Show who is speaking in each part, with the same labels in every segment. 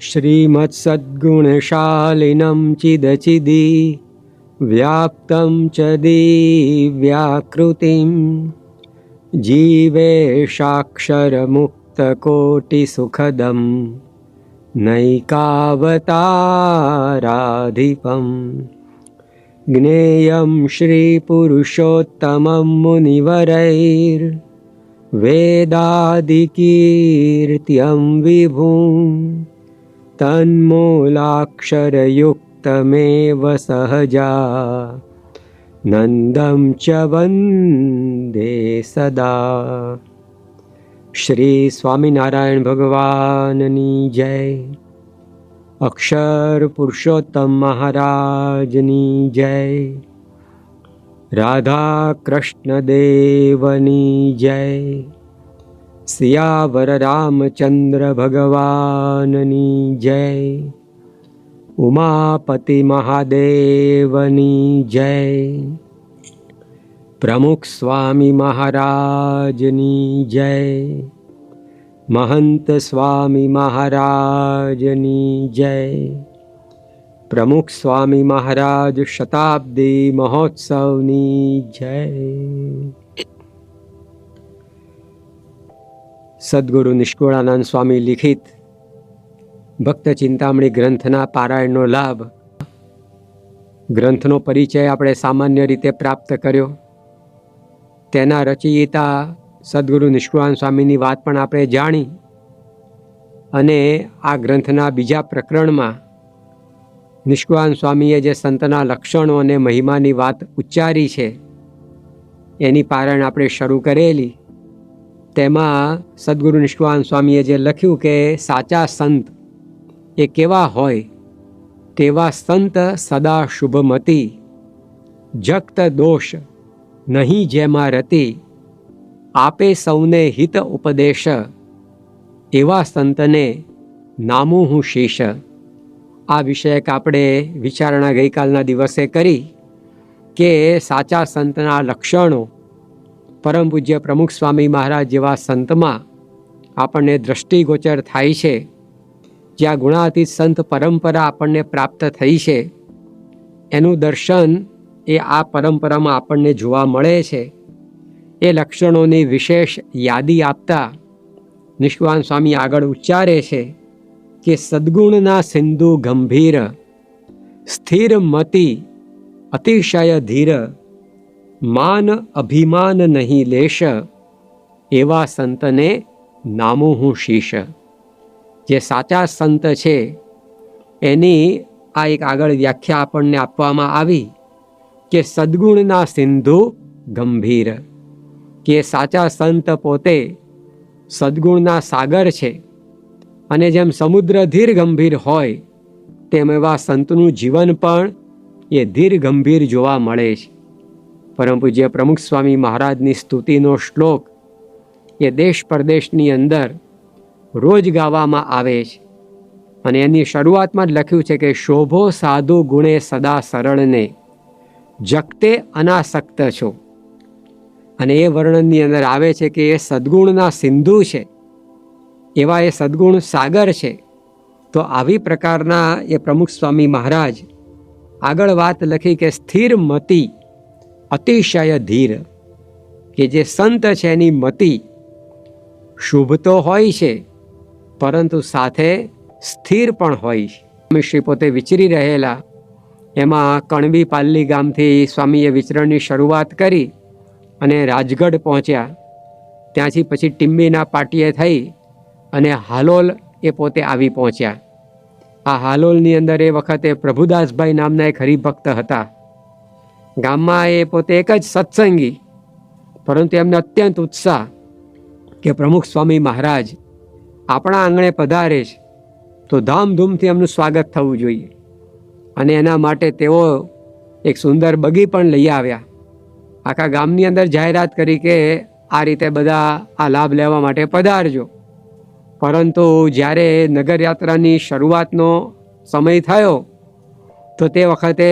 Speaker 1: श्रीमत्सद्गुणशालिनं चिदचिदि व्याप्तं च दिव्याकृतिं। जीवेशाक्षरमुक्तकोटिसुखदं नैकावताराधिपम् ज्ञेयं श्रीपुरुषोत्तमं मुनिवरैर्वेदादिकीर्त्यं विभुं तन्मूलाक्षरयुक्तमेव सहजा नन्दं च वन्दे सदा શ્રી સ્વામિનારાયણ ભગવાનની જય અક્ષર પુરુષોત્તમ મહારાજની જય રાધા કૃષ્ણ દેવની જય सियावर रामचन्द्र भगवाननी जय। उमापति महादेवनी जय। प्रमुख स्वामी महाराजनी जय। महंत स्वामी महाराजनी जय। प्रमुख स्वामी महाराज शताब्दी महोत्सवनी जय। સદગુરુ નિષ્કુળાનંદ સ્વામી લિખિત ભક્ત ચિંતામણી ગ્રંથના પારાયણનો લાભ. ગ્રંથનો પરિચય આપણે સામાન્ય રીતે પ્રાપ્ત કર્યો. તેના રચયિતા સદગુરુ નિષ્કુળાન સ્વામીની વાત પણ આપણે જાણી અને આ ગ્રંથના બીજા પ્રકરણમાં નિષ્કુળાન સ્વામીએ જે સંતના લક્ષણો અને મહિમાની વાત ઉચ્ચારી છે, એની પારણ આપણે શરૂ કરેલી. તેમાં સદગુરુ નિષ્ઠવાન સ્વામીએ જે લખ્યું કે સાચા સંત એ કેવા હોય, તેવા સંત સદા શુભમતી. જગત દોષ નહીં જેમાં રતી, આપે સૌને હિત ઉપદેશ. એવા સંતને નામું હું શીશ. આ વિષયક આપણે વિચારણા ગઈકાલના દિવસે કરી કે સાચા સંતના લક્ષણો પરમ પૂજ્ય પ્રમુખ સ્વામી મહારાજ જેવા સંતમાં આપણને દ્રષ્ટિગોચર થાય છે. જ્યાં ગુણાતીત સંત પરંપરા આપણને પ્રાપ્ત થઈ છે. એનું દર્શન એ આ પરંપરામાં આપણને જોવા મળે છે. એ લક્ષણોની વિશેષ યાદી આપતા નિષ્વાન સ્વામી આગળ ઉચ્ચારે છે કે સદ્ગુણના સિંધુ ગંભીર, સ્થિર મતિ અતિશય ધીર માન અભિમાન નહીં લેશ, એવા સંતને નામું હું શીશ. જે સાચા સંત છે, એની આ એક આગળ વ્યાખ્યા આપણને આપવામાં આવી કે સદ્ગુણના સિંધુ ગંભીર. કે સાચા સંત પોતે સદ્ગુણના સાગર છે, અને જેમ સમુદ્ર ધીર ગંભીર હોય, તેમ એવા સંતનું જીવન પણ એ ધીર ગંભીર જોવા મળે છે. પરમ પૂજ્ય પ્રમુખ સ્વામી મહારાજની સ્તુતિનો શ્લોક એ દેશ પરદેશની અંદર રોજ ગાવામાં આવે છે. અને એની શરૂઆતમાં જ લખ્યું છે કે શોભો સાધુ ગુણે સદા સરળને જગતે અનાસક્ત છો. અને એ વર્ણનની અંદર આવે છે કે એ સદ્ગુણના સિંધુ છે. એવા એ સદ્ગુણ સાગર છે. તો આવી પ્રકારના એ પ્રમુખ સ્વામી મહારાજ આગળ વાત લખી કે સ્થિર મતિ અતિશય ધીર કે જે સંત છે એની મતિ શુભ તો હોય છે, પરંતુ સાથે સ્થિર પણ હોય છે. શ્રી પોતે વિચરી રહેલા. એમાં કણબી પાલ્લી ગામથી સ્વામીએ વિચરણની શરૂઆત કરી અને રાજગઢ પહોંચ્યા. ત્યાંથી પછી ટિમ્બીના પાટીએ થઈ અને હાલોલ એ પોતે આવી પહોંચ્યા. આ હાલોલની અંદર એ વખતે પ્રભુદાસભાઈ નામના એક હરિભક્ત હતા. ગામમાં એ પોતે એક જ સત્સંગી. પરંતુ એમને અત્યંત ઉત્સાહ કે પ્રમુખ સ્વામી મહારાજ આપણા આંગણે પધારે છે, તો ધામધૂમથી એમનું સ્વાગત થવું જોઈએ. અને એના માટે તેઓ એક સુંદર બગી પણ લઈ આવ્યા. આખા ગામની અંદર જાહેરાત કરી કે આ રીતે બધા આ લાભ લેવા માટે પધારજો. પરંતુ જ્યારે નગરયાત્રાની શરૂઆતનો સમય થયો, તો તે વખતે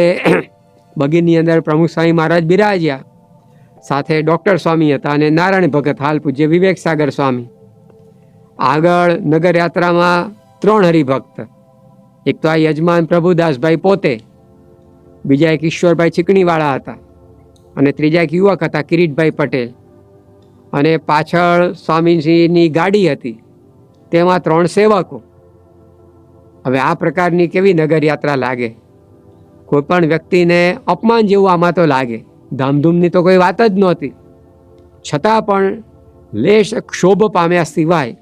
Speaker 1: બગીની અંદર પ્રમુખ સ્વામી મહારાજ બિરાજ્યા. સાથે ડૉક્ટર સ્વામી હતા અને નારાયણ ભગત હાલ પૂજ્ય વિવેક સાગર સ્વામી. આગળ નગરયાત્રામાં ત્રણ હરિભક્ત. એક તો આ યજમાન પ્રભુદાસભાઈ પોતે, બીજા એક ઈશ્વરભાઈ ચીકણીવાળા હતા અને ત્રીજા એક યુવક હતા કિરીટભાઈ પટેલ. અને પાછળ સ્વામીજીની ગાડી હતી, તેમાં ત્રણ સેવકો. હવે આ પ્રકારની કેવી નગરયાત્રા લાગે? કોઈ પણ વ્યક્તિને અપમાન જેવું આમાં તો લાગે. ધામધૂમની તો કોઈ વાત જ નહોતી. છતાં પણ લેશ ક્ષોભ પામ્યા સિવાય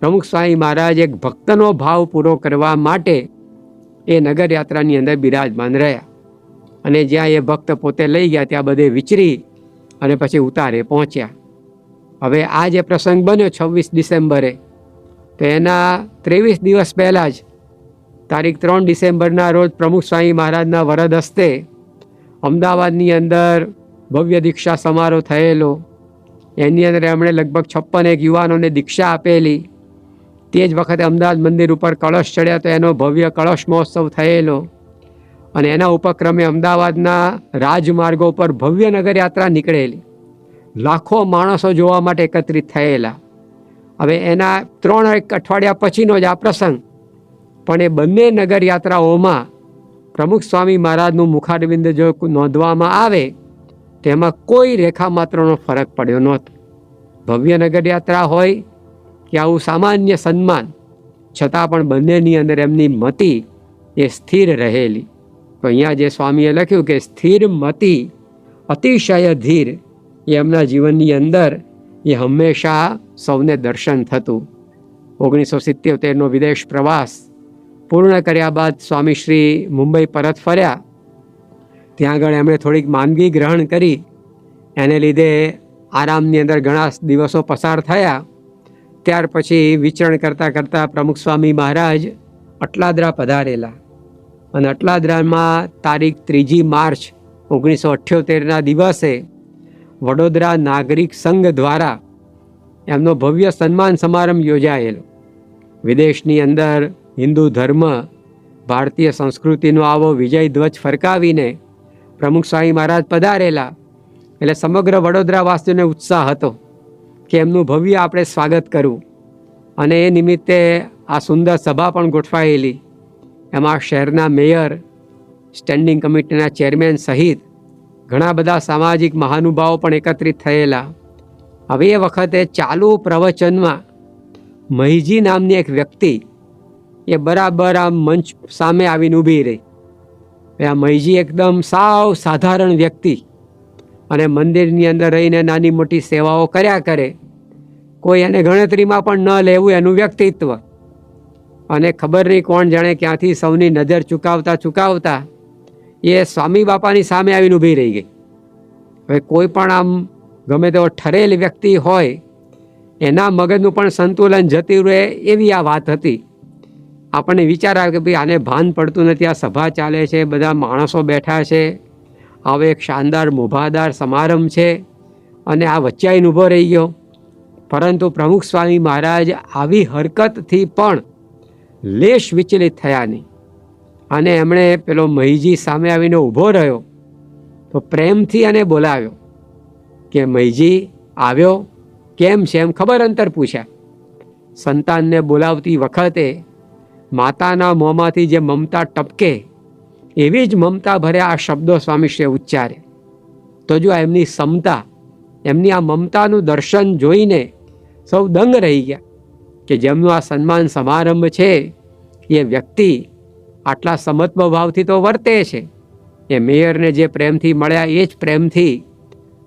Speaker 1: પ્રમુખ સ્વામી મહારાજ એક ભક્તનો ભાવ પૂરો કરવા માટે એ નગરયાત્રાની અંદર બિરાજમાન રહ્યા. અને જ્યાં એ ભક્ત પોતે લઈ ગયા, ત્યાં બધે વિચરી અને પછી ઉતારે પહોંચ્યા. હવે આ જે પ્રસંગ બન્યો છવ્વીસ ડિસેમ્બરે, તો એના ત્રેવીસ દિવસ પહેલાં જ તારીખ ત્રણ ડિસેમ્બરના રોજ પ્રમુખ સ્વામી મહારાજના વરદ હસ્તે અમદાવાદની અંદર ભવ્ય દીક્ષા સમારોહ થયેલો. એની અંદર એમણે લગભગ છપ્પન એક યુવાનોને દીક્ષા આપેલી. તે જ વખતે અમદાવાદ મંદિર ઉપર કળશ ચડ્યા તો એનો ભવ્ય કળશ મહોત્સવ થયેલો. અને એના ઉપક્રમે અમદાવાદના રાજમાર્ગો પર ભવ્ય નગરયાત્રા નીકળેલી. લાખો માણસો જોવા માટે એકત્રિત થયેલા. હવે એના ત્રણ એક અઠવાડિયા પછીનો જ આ પ્રસંગ પણ એ બંને નગરયાત્રાઓમાં પ્રમુખ સ્વામી મહારાજનું મુખારવિંદ જો નોંધવામાં આવે, તેમાં કોઈ રેખા માત્રનો ફરક પડ્યો નહોતો. ભવ્ય નગરયાત્રા હોય કે આવું સામાન્ય સન્માન, છતાં પણ બંનેની અંદર એમની મતિ એ સ્થિર રહેલી. તો અહીંયા જે સ્વામીએ લખ્યું કે સ્થિર મતિ અતિશય ધીર, એ એમના જીવનની અંદર એ હંમેશા સૌને દર્શન થતું. ઓગણીસો સિત્યોતેરનો વિદેશ પ્રવાસ પૂર્ણ કર્યા બાદ સ્વામી શ્રી મુંબઈ પરત ફર્યા. ત્યાં આગળ એમણે થોડીક માંદગી ગ્રહણ કરી. એને લીધે આરામની અંદર ઘણા દિવસો પસાર થયા. ત્યાર પછી વિચરણ કરતાં કરતાં પ્રમુખ સ્વામી મહારાજ અટલાદરા પધારેલા. અને અટલાદરામાં તારીખ ત્રીજી માર્ચ ઓગણીસો અઠ્યોતેરના દિવસે વડોદરા નાગરિક સંઘ દ્વારા એમનો ભવ્ય સન્માન સમારંભ યોજાયેલો. વિદેશની અંદર હિન્દુ ધર્મ ભારતીય સંસ્કૃતિનો આવો વિજય ધ્વજ ફરકાવીને પ્રમુખ સ્વામી મહારાજ પધારેલા એટલે સમગ્ર વડોદરાવાસીઓને ઉત્સાહ હતો કે એમનું ભવ્ય આપણે સ્વાગત કરવું અને એ નિમિત્તે આ સુંદર સભા પણ ગોઠવાયેલી. એમાં શહેરના મેયર, સ્ટેન્ડિંગ કમિટીના ચેરમેન સહિત ઘણા બધા સામાજિક મહાનુભાવો પણ એકત્રિત થયેલા. હવે એ વખતે ચાલુ પ્રવચનમાં મહીજી નામની એક વ્યક્તિ એ બરાબર આ મંચ સામે આવીને ઊભી રહી. આ મહીજી એકદમ સાવ સાધારણ વ્યક્તિ અને મંદિરની અંદર રહીને નાની મોટી સેવાઓ કર્યા કરે. કોઈ એને ગણતરીમાં પણ ન લેવું એનું વ્યક્તિત્વ. અને ખબર નહીં કોણ જાણે ક્યાંથી સૌની નજર ચૂકાવતા ચૂકાવતા એ સ્વામી બાપાની સામે આવીને ઊભી રહી ગઈ. હવે કોઈ પણ આમ ગમે તેવો ઠરેલ વ્યક્તિ હોય, એના મગજનું પણ સંતુલન જતી રહે એવી આ વાત હતી. આપણને વિચાર આવે કે ભાઈ આને ભાન પડતું નથી, આ સભા ચાલે છે, બધા માણસો બેઠા છે. હવે એક શાનદાર મોભાદાર સમારંભ છે અને આ વચ્ચે ઊભો રહી ગયો. પરંતુ પ્રમુખ સ્વામી મહારાજ આવી હરકતથી પણ લેશ વિચલિત થયા નહીં. અને એમણે પેલો મહીજી સામે આવીને ઊભો રહ્યો તો પ્રેમથી એને બોલાવ્યો કે મહીજી આવ્યો, કેમ છે એમ ખબર અંતર પૂછ્યા. સંતાનને બોલાવતી વખતે માતાના મોંમાંથી જે મમતા ટપકે, એવી જ મમતા ભર્યા આ શબ્દો સ્વામીશ્રીએ ઉચ્ચારે. તો જો એમની સમતા, એમની આ મમતાનું દર્શન જોઈને સૌ દંગ રહી ગયા કે જેમનું આ સન્માન સમારંભ છે, એ વ્યક્તિ આટલા સમત્વ ભાવથી તો વર્તે છે. એ મેયરને જે પ્રેમથી મળ્યા, એ જ પ્રેમથી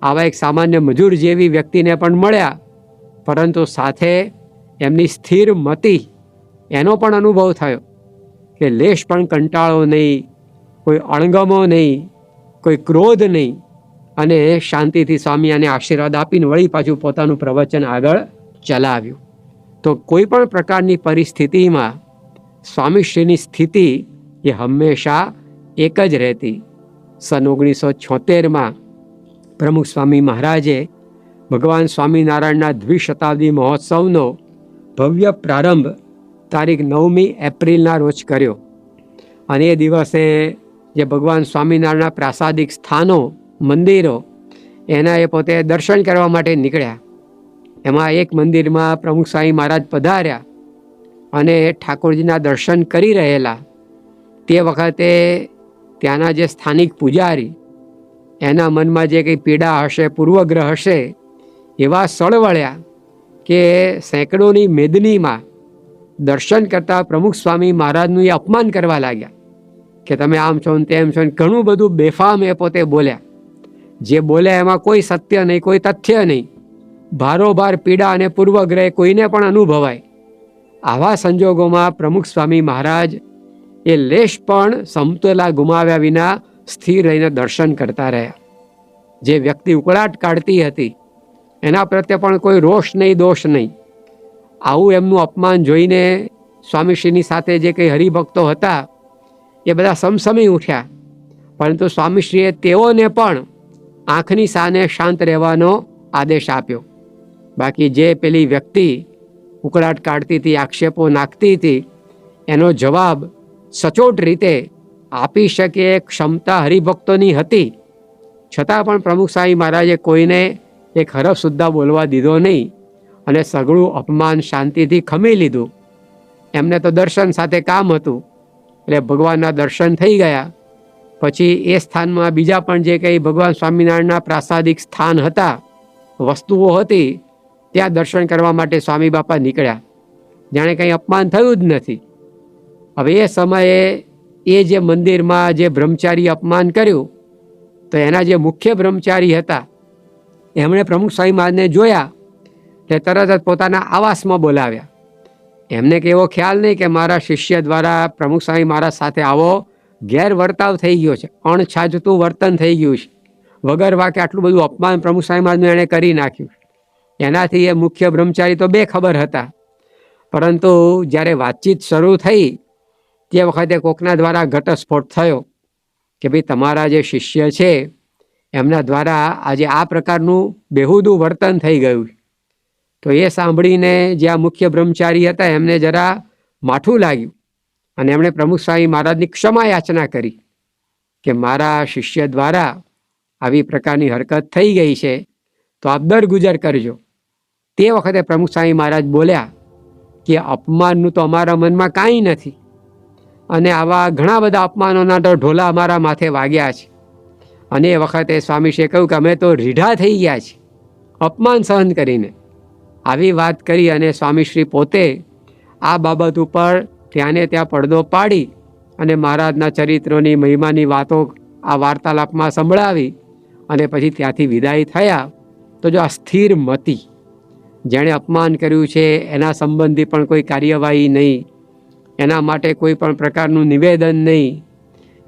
Speaker 1: આવા એક સામાન્ય મજૂર જેવી વ્યક્તિને પણ મળ્યા. પરંતુ સાથે એમની સ્થિર મતિ એનો પણ અનુભવ થયો કે લેશ પણ કંટાળો નહીં, કોઈ અણગમો નહીં, કોઈ ક્રોધ નહીં અને શાંતિથી સ્વામી આને આશીર્વાદ આપીને વળી પાછું પોતાનું પ્રવચન આગળ ચલાવ્યું. તો કોઈ પણ પ્રકારની પરિસ્થિતિમાં સ્વામીશ્રીની સ્થિતિ એ હંમેશા એક જ રહેતી. સન ઓગણીસો છોતેરમાં પ્રમુખ સ્વામી મહારાજે ભગવાન સ્વામિનારાયણના દ્વિશતાબ્દી મહોત્સવનો ભવ્ય પ્રારંભ તારીખ નવમી એપ્રિલના રોજ કર્યો. અને એ દિવસે જે ભગવાન સ્વામિનારાયણના પ્રાસાદિક સ્થાનો, મંદિરો, એના એ પોતે દર્શન કરવા માટે નીકળ્યા. એમાં એક મંદિરમાં પ્રમુખ સ્વામી મહારાજ પધાર્યા અને ઠાકોરજીના દર્શન કરી રહેલા. તે વખતે ત્યાંના જે સ્થાનિક પૂજારી, એના મનમાં જે કંઈ પીડા હશે, પૂર્વગ્રહ હશે, એવા સળવળ્યા કે સેંકડોની મેદનીમાં દર્શન કરતા પ્રમુખ સ્વામી મહારાજનું એ અપમાન કરવા લાગ્યા કે તમે આમ છો ને તેમ છો ને ઘણું બધું બેફામ એ પોતે બોલ્યા. જે બોલ્યા એમાં કોઈ સત્ય નહીં, કોઈ તથ્ય નહીં. ભારોભાર પીડા અને પૂર્વગ્રહ કોઈને પણ અનુભવાય. આવા સંજોગોમાં પ્રમુખ સ્વામી મહારાજ એ લેશ પણ સમતોલા ગુમાવ્યા વિના સ્થિર રહીને દર્શન કરતા રહ્યા. જે વ્યક્તિ ઉકળાટ કાઢતી હતી, એના પ્રત્યે પણ કોઈ રોષ નહીં, દોષ નહીં. આવું એમનું અપમાન જોઈને સ્વામીશ્રીની સાથે જે કંઈ હરિભક્તો હતા, એ બધા સમસમી ઉઠ્યા. પરંતુ સ્વામીશ્રીએ તેઓને પણ આંખની સાને શાંત રહેવાનો આદેશ આપ્યો. બાકી જે પેલી વ્યક્તિ ઉકળાટ કાઢતી હતી, આક્ષેપો નાખતી હતી, એનો જવાબ સચોટ રીતે આપી શકે એ ક્ષમતા હરિભક્તોની હતી. છતાં પણ પ્રમુખ સ્વામી મહારાજે કોઈને એક હરફ સુદ્ધા બોલવા દીધો નહીં. અને સઘળું અપમાન શાંતિથી ખમી લીધું. એમને તો દર્શન સાથે કામ હતું, એટલે ભગવાનના દર્શન થઈ ગયા. પછી એ સ્થાનમાં બીજા પણ જે કંઈ ભગવાન સ્વામિનારાયણના પ્રાસાદિક સ્થાન હતા, વસ્તુઓ હતી, ત્યાં દર્શન કરવા માટે સ્વામી બાપા નીકળ્યા. જાણે કંઈ અપમાન થયું જ નથી. હવે એ સમયે એ જે મંદિરમાં જે બ્રહ્મચારી અપમાન કર્યું, તો એના જે મુખ્ય બ્રહ્મચારી હતા, એમણે પ્રમુખ સ્વામી મહારાજને જોયા એટલે તરત જ પોતાના આવાસમાં બોલાવ્યા. એમને કે એવો ખ્યાલ નહીં કે મારા શિષ્ય દ્વારા પ્રમુખ સ્વામી મારા સાથે આવો, ગેરવર્તાવ થઈ ગયો છે, અણછાજતું વર્તન થઈ ગયું છે. વગર વાકે આટલું બધું અપમાન પ્રમુખ સ્વામી મહારાજનું એણે કરી નાખ્યું. એનાથી એ મુખ્ય બ્રહ્મચારી તો બે ખબર હતા. પરંતુ જ્યારે વાતચીત શરૂ થઈ, તે વખતે કોકના દ્વારા ઘટસ્ફોટ થયો કે ભાઈ તમારા જે શિષ્ય છે, એમના દ્વારા આજે આ પ્રકારનું બેહુદું વર્તન થઈ ગયું તો એ સાંભળીને જે આ મુખ્ય બ્રહ્મચારી હતા, એમને જરા માઠું લાગ્યું અને એમણે પ્રમુખ સ્વામી મહારાજની ક્ષમા યાચના કરી કે મારા શિષ્ય દ્વારા આવી પ્રકારની હરકત થઈ ગઈ છે, તો આપ દર ગુજર કરજો. તે વખતે પ્રમુખ સ્વામી મહારાજ બોલ્યા કે અપમાનનું તો અમારા મનમાં કાંઈ નથી અને આવા ઘણા બધા અપમાનોના તો ઢોલા અમારા માથે વાગ્યા છે. અને એ વખતે સ્વામીશ્રીએ કહ્યું કે અમે તો રીઢા થઈ ગયા છીએ. અપમાન સહન કરીને આવી વાત કરી અને સ્વામીશ્રી પોતે આ બાબત ઉપર ત્યાંને ત્યાં પડદો પાડી અને મહારાજના ચરિત્રોની મહિમાની વાતો આ વાર્તાલાપમાં સંભળાવી અને પછી ત્યાંથી વિદાય થયા. તો જો આ સ્થિર મતી જેણે અપમાન કર્યું છે, એના સંબંધી પણ કોઈ કાર્યવાહી નહીં, એના માટે કોઈ પણ પ્રકારનું નિવેદન નહીં,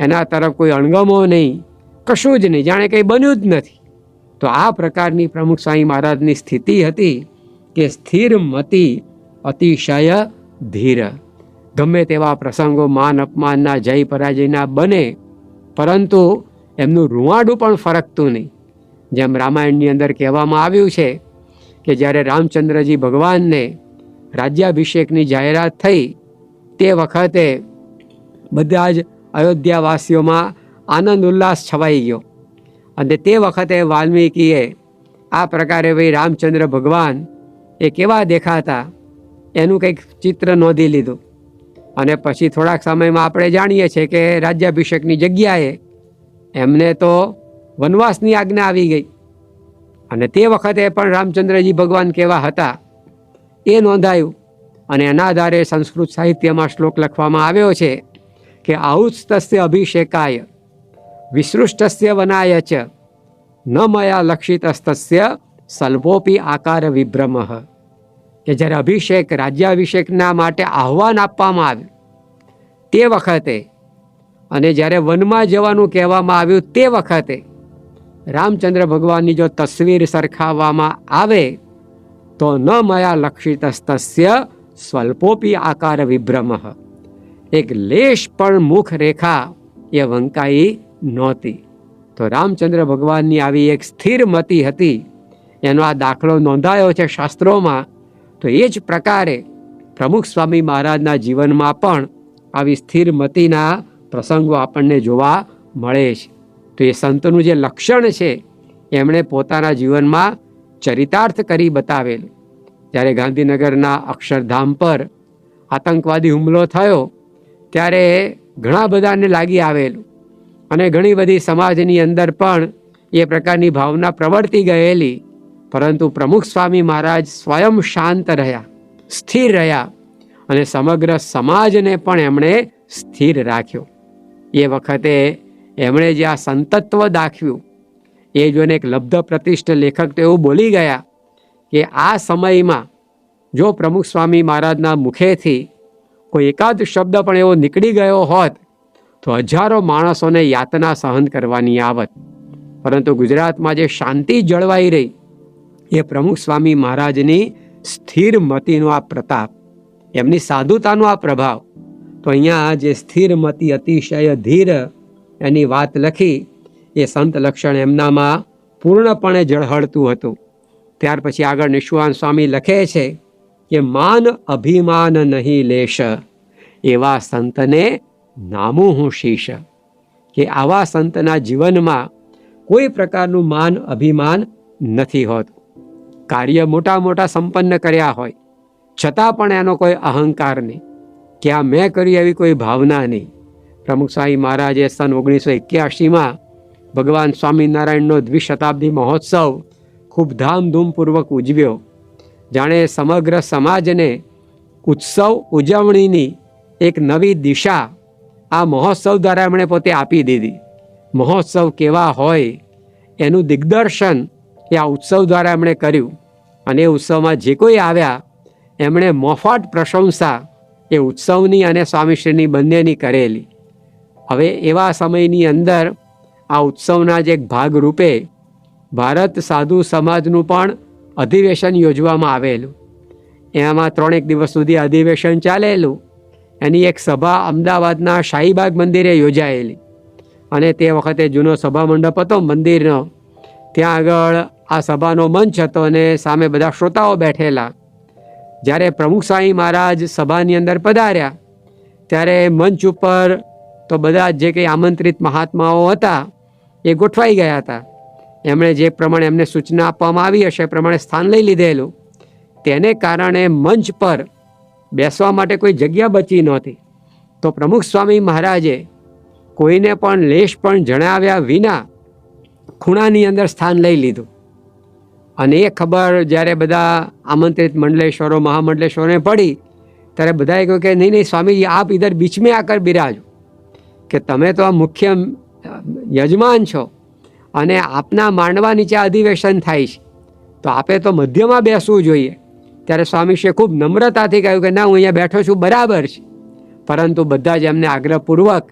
Speaker 1: એના તરફ કોઈ અણગમો નહીં, કશું જ નહીં, જાણે કંઈ બન્યું જ નથી. તો આ પ્રકારની પ્રમુખ સ્વામી મહારાજની સ્થિતિ હતી કે સ્થિર મતિ અતિશય ધીર. ગમે તેવા પ્રસંગો માન અપમાનના, જય પરાજયના બને, પરંતુ એમનું રૂવાડું પણ ફરકતું નહીં. જેમ રામાયણની અંદર કહેવામાં આવ્યું છે કે જ્યારે રામચંદ્રજી ભગવાનને રાજ્યાભિષેકની જાહેરાત થઈ, તે વખતે બધા જ અયોધ્યાવાસીઓમાં આનંદ ઉલ્લાસ છવાઈ ગયો. અને તે વખતે વાલ્મીકીએ આ પ્રકારે ભાઈ રામચંદ્ર ભગવાન એ કેવા દેખાતા? એનું કંઈક ચિત્ર નોંધી લીધું. અને પછી થોડાક સમયમાં આપણે જાણીએ છીએ કે રાજ્યાભિષેકની જગ્યાએ એમને તો વનવાસની આજ્ઞા આવી ગઈ. અને તે વખતે પણ રામચંદ્રજી ભગવાન કેવા હતા એ નોંધાયું. અને એના આધારે સંસ્કૃત સાહિત્યમાં શ્લોક લખવામાં આવ્યો છે કે આઉસ્તસ્ય અભિષેકાય, વિસૃષ્ટસ્ય વનાય ચ, ન મયા લક્ષિતસ્તસ્ય સલ્પોપી આકાર વિભ્રમ, કે જ્યારે અભિષેક રાજ્યાભિષેકના માટે આહ્વાન આપવામાં આવ્યું, તે વખતે અને જ્યારે વનમાં જવાનું કહેવામાં આવ્યું તે વખતે રામચંદ્ર ભગવાનની જો તસવીર સરખાવવામાં આવે, તો ન મયા લક્ષિતસ્તસ્ય સ્વલ્પોપી આકાર વિભ્રમ. એક લેશ પણ મુખ રેખા એ વંકાઈ નહોતી. તો રામચંદ્ર ભગવાનની આવી એક સ્થિર મતી હતી એનો આ દાખલો નોંધાયો છે શાસ્ત્રોમાં, તો એ જ પ્રકારે પ્રમુખ સ્વામી મહારાજના જીવનમાં પણ આવી સ્થિર મતિના પ્રસંગો આપણને જોવા મળે છે. તો એ સંતનું જે લક્ષણ છે, એમણે પોતાના જીવનમાં ચરિતાર્થ કરી બતાવેલું. જ્યારે ગાંધીનગરના અક્ષરધામ પર આતંકવાદી હુમલો થયો, ત્યારે ઘણા બધાને લાગી આવેલું. અને ઘણી બધી સમાજની અંદર પણ એ પ્રકારની ભાવના પ્રવર્તી ગયેલી. પરંતુ પ્રમુખ સ્વામી મહારાજ સ્વયં શાંત રહ્યા, સ્થિર રહ્યા અને સમગ્ર સમાજને પણ એમણે સ્થિર રાખ્યો. એ વખતે એમણે જે આ સંતત્વ દાખવ્યું, એ જોઈને એક લબ્ધ પ્રતિષ્ઠ લેખક તો એવું બોલી ગયા કે આ સમયમાં જો પ્રમુખ સ્વામી મહારાજના મુખેથી કોઈ એકાદ શબ્દ પણ એવો નીકળી ગયો હોત, તો હજારો માણસોને યાતના સહન કરવાની આવત. પરંતુ ગુજરાતમાં જે શાંતિ જળવાઈ રહી એ પ્રમુખ સ્વામી મહારાજની સ્થિર મતિનો આ પ્રતાપ, એમની સાધુતાનો આ પ્રભાવ. તો અહીંયા જે સ્થિર મતિ અતિશય ધીર એની વાત લખી, એ સંત લક્ષણ એમનામાં પૂર્ણપણે ઝળહળતું હતું. ત્યાર પછી આગળ નિષ્વાન સ્વામી લખે છે કે, માન અભિમાન નહીં લેશ, એવા સંતને નામું હું શીશ. કે આવા સંતના જીવનમાં કોઈ પ્રકારનું માન અભિમાન નથી હોતું. કાર્ય મોટા મોટા સંપન્ન કર્યા હોય, છતાં પણ એનો કોઈ અહંકાર નહીં. કે આ મેં કરી એવી કોઈ ભાવના નહીં. પ્રમુખ સ્વામી મહારાજે સન ઓગણીસો એક્યાસીમાં ભગવાન સ્વામિનારાયણનો દ્વિશતાબ્દી મહોત્સવ ખૂબ ધામધૂમપૂર્વક ઉજવ્યો. જાણે સમગ્ર સમાજને ઉત્સવ ઉજવણીની એક નવી દિશા આ મહોત્સવ દ્વારા એમણે પોતે આપી દીધી. મહોત્સવ કેવા હોય એનું દિગ્દર્શન એ આ ઉત્સવ દ્વારા એમણે કર્યું. અને એ ઉત્સવમાં જે કોઈ આવ્યા, એમણે મોફાટ પ્રશંસા એ ઉત્સવની અને સ્વામીશ્રીની બંનેની કરેલી. હવે એવા સમયની અંદર આ ઉત્સવના જ એક ભાગરૂપે ભારત સાધુ સમાજનું પણ અધિવેશન યોજવામાં આવેલું. એમાં ત્રણેક દિવસ સુધી અધિવેશન ચાલેલું. એની એક સભા અમદાવાદના શાહીબાગ મંદિરે યોજાયેલી. અને તે વખતે જૂનો સભા મંડપ હતો, મંદિરનો. ત્યાં આગળ આ સભાનો મંચ હતો અને સામે બધા શ્રોતાઓ બેઠેલા. જ્યારે પ્રમુખ સ્વામી મહારાજ સભાની અંદર પધાર્યા, ત્યારે મંચ ઉપર તો બધા જે કંઈ આમંત્રિત મહાત્માઓ હતા, એ ગોઠવાઈ ગયા હતા. એમણે જે પ્રમાણે એમને સૂચના આપવામાં આવી હશે, એ પ્રમાણે સ્થાન લઈ લીધેલું. તેને કારણે મંચ પર બેસવા માટે કોઈ જગ્યા બચી નહોતી. તો પ્રમુખ સ્વામી મહારાજે કોઈને પણ લેશ પણ જણાવ્યા વિના ખૂણાની અંદર સ્થાન લઈ લીધું. અને એ ખબર જ્યારે બધા આમંત્રિત મંડલેશ્વરો, મહામંડલેશ્વરોને પડી, ત્યારે બધાએ કહ્યું કે નહીં નહીં, સ્વામીજી, આપ ઇધર બીચ મેં આકર બિરાજો. કે તમે તો આ મુખ્ય યજમાન છો અને આપના માંડવા નીચે અધિવેશન થાય છે. તો આપે તો મધ્યમાં બેસવું જોઈએ. ત્યારે સ્વામીશ્રીએ ખૂબ નમ્રતાથી કહ્યું કે ના, હું અહીંયા બેઠો છું, બરાબર છે. પરંતુ બધા જ એમને આગ્રહપૂર્વક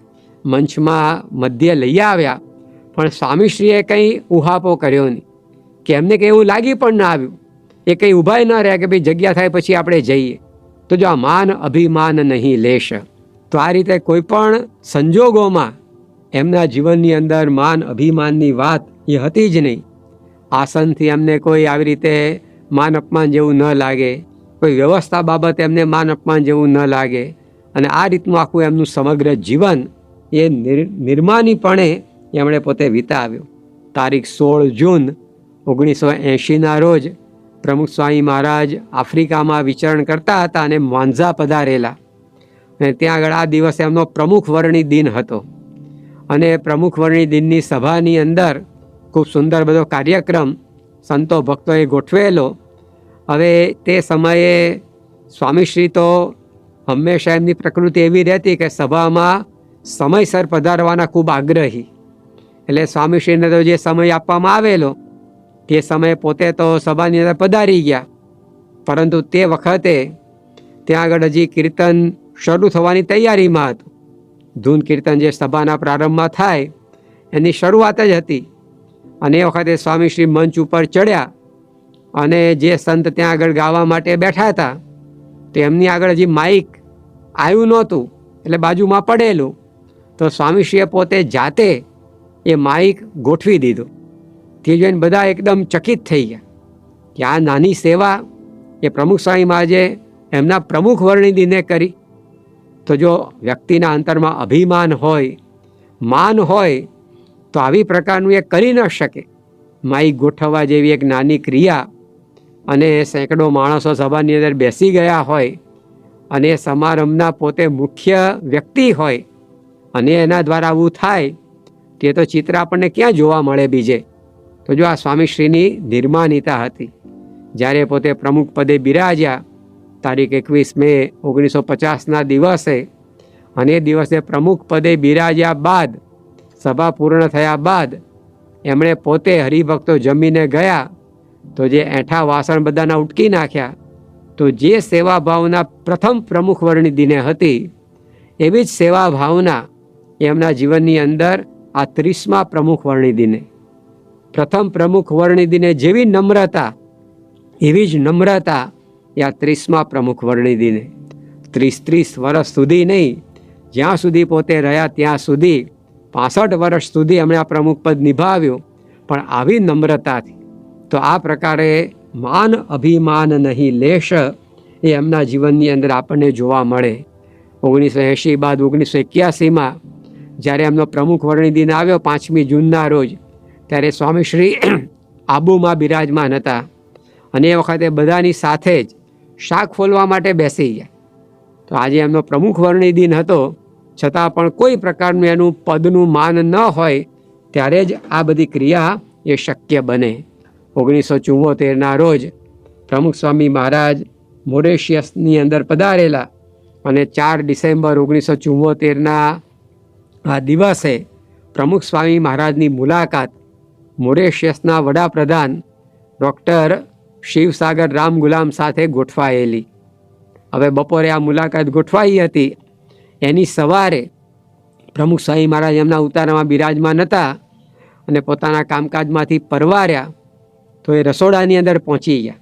Speaker 1: મંચમાં મધ્ય લઈ આવ્યા. પણ સ્વામીશ્રીએ કંઈ ઉહાપો કર્યો નહીં. કે એમને કંઈ એવું લાગી પણ ના આવ્યું. એ કંઈ ઊભા ન રહ્યા કે ભાઈ જગ્યા થાય પછી આપણે જઈએ. તો જો આ માન અભિમાન નહીં લેશ. તો આ રીતે કોઈ પણ સંજોગોમાં એમના જીવનની અંદર માન અભિમાનની વાત એ હતી જ નહીં. આસનથી એમને કોઈ આવી રીતે માન અપમાન જેવું ન લાગે. કોઈ વ્યવસ્થા બાબતે એમને માન અપમાન જેવું ન લાગે. અને આ રીતનું આખું એમનું સમગ્ર જીવન એ નિર, નિર્માનીપણે એમણે પોતે વિતાવ્યું. તારીખ સોળ જૂન ઓગણીસો એંશીના રોજ પ્રમુખ સ્વામી મહારાજ આફ્રિકામાં વિચરણ કરતા હતા અને માંઝા પધારેલા. અને ત્યાં આગળ આ દિવસે એમનો પ્રમુખ વર્ણી દિન હતો. અને પ્રમુખ વર્ણી દિનની સભાની અંદર ખૂબ સુંદર બધો કાર્યક્રમ સંતો ભક્તોએ ગોઠવેલો. હવે તે સમયે સ્વામીશ્રી તો હંમેશા એમની પ્રકૃતિ એવી રહેતી કે સભામાં સમયસર પધારવાના ખૂબ આગ્રહી. એટલે સ્વામીશ્રીને તો જે સમય આપવામાં આવેલો તે સમયે પોતે તો સભાની અંદર પધારી ગયા. પરંતુ તે વખતે ત્યાં આગળ હજી કીર્તન શરૂ થવાની તૈયારીમાં હતું. ધૂન કીર્તન જે સભાના પ્રારંભમાં થાય, એની શરૂઆત જ હતી. અને એ વખતે સ્વામીશ્રી મંચ ઉપર ચડ્યા અને જે સંત ત્યાં આગળ ગાવા માટે બેઠા હતા, તો એમની આગળ હજી માઇક આવ્યું નહોતું, એટલે બાજુમાં પડેલું. તો સ્વામીશ્રીએ પોતે જાતે એ માઇક ગોઠવી દીધું. તે જોઈને બધા એકદમ ચકિત થઈ ગયા કે આ નાની સેવા એ પ્રમુખ સ્વામી મહારાજે એમના પ્રમુખ વર્ણિદીને કરી. તો જો વ્યક્તિના અંતરમાં અભિમાન હોય, માન હોય, તો આવી પ્રકારનું એ કરી ન શકે. માઈ ગોઠવવા જેવી એક નાની ક્રિયા અને સેંકડો માણસો સભાની અંદર બેસી ગયા હોય અને એ સમારંભના પોતે મુખ્ય વ્યક્તિ હોય અને એના દ્વારા આવું થાય, તે તો ચિત્ર આપણને ક્યાં જોવા મળે બીજે? તો જો આ સ્વામીશ્રીની નિર્માનિતા હતી, જ્યારે પોતે પ્રમુખ પદે બિરાજ્યા, તારીખ એકવીસ મે ઓગણીસો પચાસના દિવસે, અને એ દિવસે પ્રમુખ પદે બિરાજ્યા બાદ, સભા પૂર્ણ થયા બાદ, એમણે પોતે હરિભક્તો જમીને ગયા, તો જે એઠા વાસણ બધાના ઉટકી નાખ્યા, તો જે સેવા ભાવના પ્રથમ પ્રમુખ વર્ણિ દિને હતી, એવી જ સેવા ભાવના એમના જીવનની અંદર આ ત્રીસમા પ્રમુખ વર્ણિ દિને. પ્રથમ પ્રમુખ વર્ણિદિને જેવી નમ્રતા, એવી જ નમ્રતા આ ત્રીસમા પ્રમુખ વર્ણિદિને. ત્રીસ ત્રીસ વર્ષ સુધી નહીં, જ્યાં સુધી પોતે રહ્યા ત્યાં સુધી પાસઠ વર્ષ સુધી એમણે આ પ્રમુખ પદ નિભાવ્યું, પણ આવી નમ્રતાથી તો આ પ્રકારે માન અભિમાન નહીં લેશ એ એમના જીવનની અંદર આપણને જોવા મળે. ઓગણીસો એંશી બાદ ઓગણીસો એક્યાસીમાં જ્યારે એમનો પ્રમુખ વર્ણિ દિન આવ્યો પાંચમી જૂનના રોજ ત્યારે સ્વામીશ્રી આબુમાં બિરાજમાન હતા. અને એ વખતે બધાની સાથે જ શાક ફોલવા માટે બેસી ગયા. તો આજે એમનો પ્રમુખ વર્ણિ દિન હતો. છતાં પણ કોઈ પ્રકારનું એનું પદનું માન ન હોય, ત્યારે જ આ બધી ક્રિયા એ શક્ય બને. ઓગણીસો ચુમ્મોતેરના રોજ પ્રમુખ સ્વામી મહારાજ મોરેશિયસની અંદર પધારેલા અને ચાર ડિસેમ્બર ઓગણીસો ચુમ્મોતેરના આ દિવસે પ્રમુખ સ્વામી મહારાજની મુલાકાત મોરેશિયસના વડાપ્રધાન ડૉક્ટર શિવસાગર રામ ગુલામ સાથે ગોઠવાયેલી. હવે બપોરે આ મુલાકાત ગોઠવાઈ હતી. એની સવારે પ્રમુખ સ્વામી મહારાજ એમના ઉતારામાં બિરાજમાન હતા અને પોતાના કામકાજમાંથી પરવાર્યા તો એ રસોડાની અંદર પહોંચી ગયા.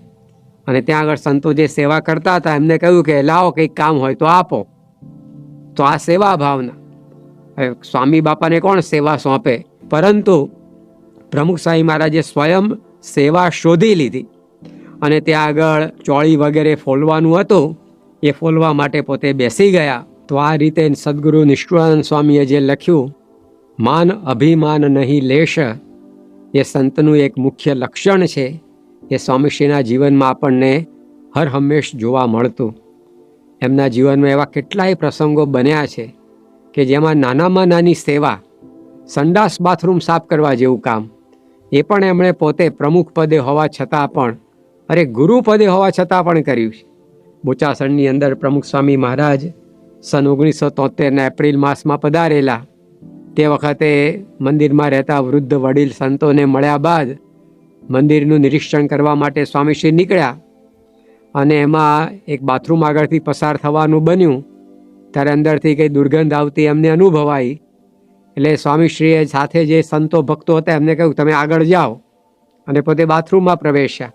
Speaker 1: અને ત્યાં આગળ સંતો જે સેવા કરતા હતા એમને કહ્યું કે લાવો કંઈક કામ હોય તો આપો. તો આ સેવા ભાવના. સ્વામી બાપાને કોણ સેવા સોંપે? પરંતુ પ્રમુખ સ્વામી મહારાજે સ્વયં સેવા શોધી લીધી. અને ત્યાં આગળ ચોળી વગેરે ફોલવાનું હતું, એ ફોલવા માટે પોતે બેસી ગયા. તો આ રીતે સદગુરુ નિષ્ઠાનંદ સ્વામીએ જે લખ્યું, માન અભિમાન નહીં લેશ એ સંતનું એક મુખ્ય લક્ષણ છે. એ સ્વામીશ્રીના જીવનમાં આપણને હર હંમેશ જોવા મળતું. એમના જીવનમાં એવા કેટલાય પ્રસંગો બન્યા છે કે જેમાં નાનામાં નાની સેવા, સંડાસ બાથરૂમ સાફ કરવા જેવું કામ એ પણ એમણે પોતે પ્રમુખ પદે હોવા છતાં પણ, અરે ગુરુ પદે હોવા છતાં પણ કર્યું છે. બોચાસણની અંદર પ્રમુખ સ્વામી મહારાજ સન ઓગણીસો તોતેરના એપ્રિલ માસમાં પધારેલા. તે વખતે મંદિરમાં રહેતા વૃદ્ધ વડીલ સંતોને મળ્યા બાદ મંદિરનું નિરીક્ષણ કરવા માટે સ્વામીશ્રી નીકળ્યા અને એમાં એક બાથરૂમ આગળથી પસાર થવાનું બન્યું. ત્યારે અંદરથી કંઈ દુર્ગંધ આવતી એમને અનુભવાઈ. એટલે સ્વામીશ્રીએ સાથે જે સંતો ભક્તો હતા એમને કહ્યું, તમે આગળ જાઓ. અને પોતે બાથરૂમમાં પ્રવેશ્યા.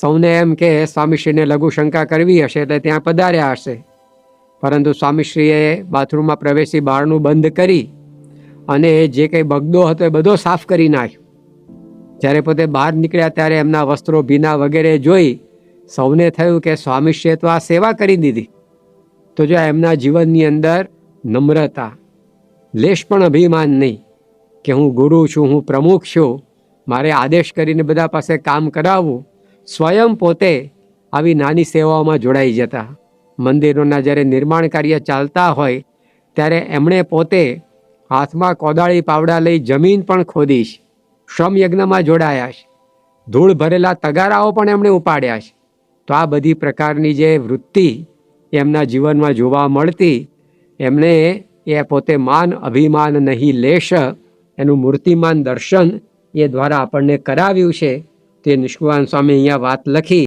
Speaker 1: સૌને એમ કે, સ્વામીશ્રીને લઘુ શંકા કરવી હશે એટલે ત્યાં પધાર્યા હશે. પરંતુ સ્વામીશ્રીએ બાથરૂમમાં પ્રવેશી બહારનું બંધ કરી અને જે કંઈ બગદો હતો એ બધો સાફ કરી નાખ્યો. જ્યારે પોતે બહાર નીકળ્યા ત્યારે એમના વસ્ત્રો ભીના વગેરે જોઈ સૌને થયું કે સ્વામીશ્રીએ તો આ સેવા કરી દીધી. તો જો એમના જીવનની અંદર નમ્રતા લેશ પણ અભિમાન નહીં કે હું ગુરુ છું, હું પ્રમુખ છું. મારે આદેશ કરીને બધા પાસે કામ કરાવવું. સ્વયં પોતે આવી નાની સેવાઓમાં જોડાઈ જતા. મંદિરોના જ્યારે નિર્માણ કાર્ય ચાલતા હોય, ત્યારે એમણે પોતે હાથમાં કોદાળી પાવડા લઈ જમીન પણ ખોદી છે શ્રમ જોડાયા છે ધૂળ ભરેલા તગારાઓ પણ એમણે ઉપાડ્યા છે તો આ બધી પ્રકારની જે વૃત્તિ એમના જીવનમાં જોવા મળતી, એમણે એ પોતે માન અભિમાન નહીં લેશ, એનું મૂર્તિમાન દર્શન એ દ્વારા આપણને કરાવ્યું છે. તે નિષ્કુવાન સ્વામી અહીંયા વાત લખી.